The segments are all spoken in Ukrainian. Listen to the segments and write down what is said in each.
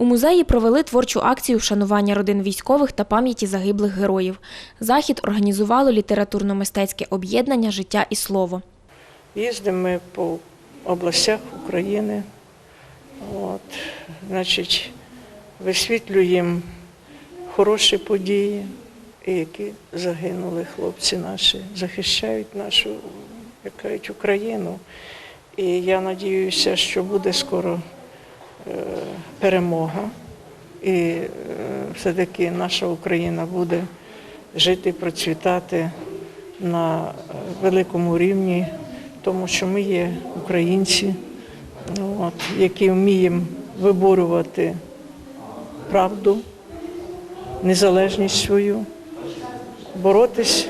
У музеї провели творчу акцію вшанування родин військових та пам'яті загиблих героїв. Захід організувало літературно-мистецьке об'єднання Життя і слово. Їздимо ми по областях України. От, значить, висвітлюємо хороші події, які загинули хлопці наші, захищають нашу, як кажуть, Україну. І я надіюся, що буде скоро перемога. І е, все-таки наша Україна буде жити, процвітати на е, великому рівні, тому що ми є українці, ну, от, які вміємо виборювати правду, незалежність свою, боротись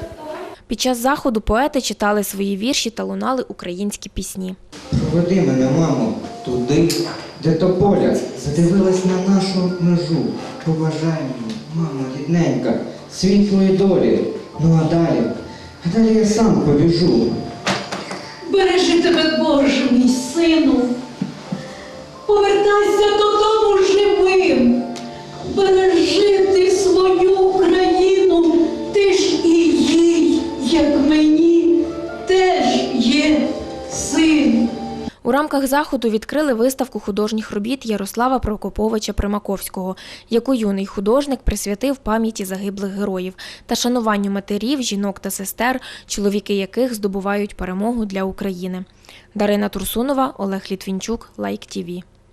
Під час заходу поети читали свої вірші та лунали українські пісні. Проведи мене, мамо, туди, де тополя задивилась на нашу межу. Побажаємо, мама рідненька, світлої долі. Ну а далі, а далі я сам побіжу. Бережи тебе, Боже, мій сину. Повертайся додому рамках заходу відкрили виставку художніх робіт Ярослава Прокоповича Примаковського, яку юний художник присвятив пам'яті загиблих героїв та шануванню матерів, жінок та сестер, чоловіки яких здобувають перемогу для України. Дарина Турсунова, Олег Літвінчук, Лайк ТІВІ.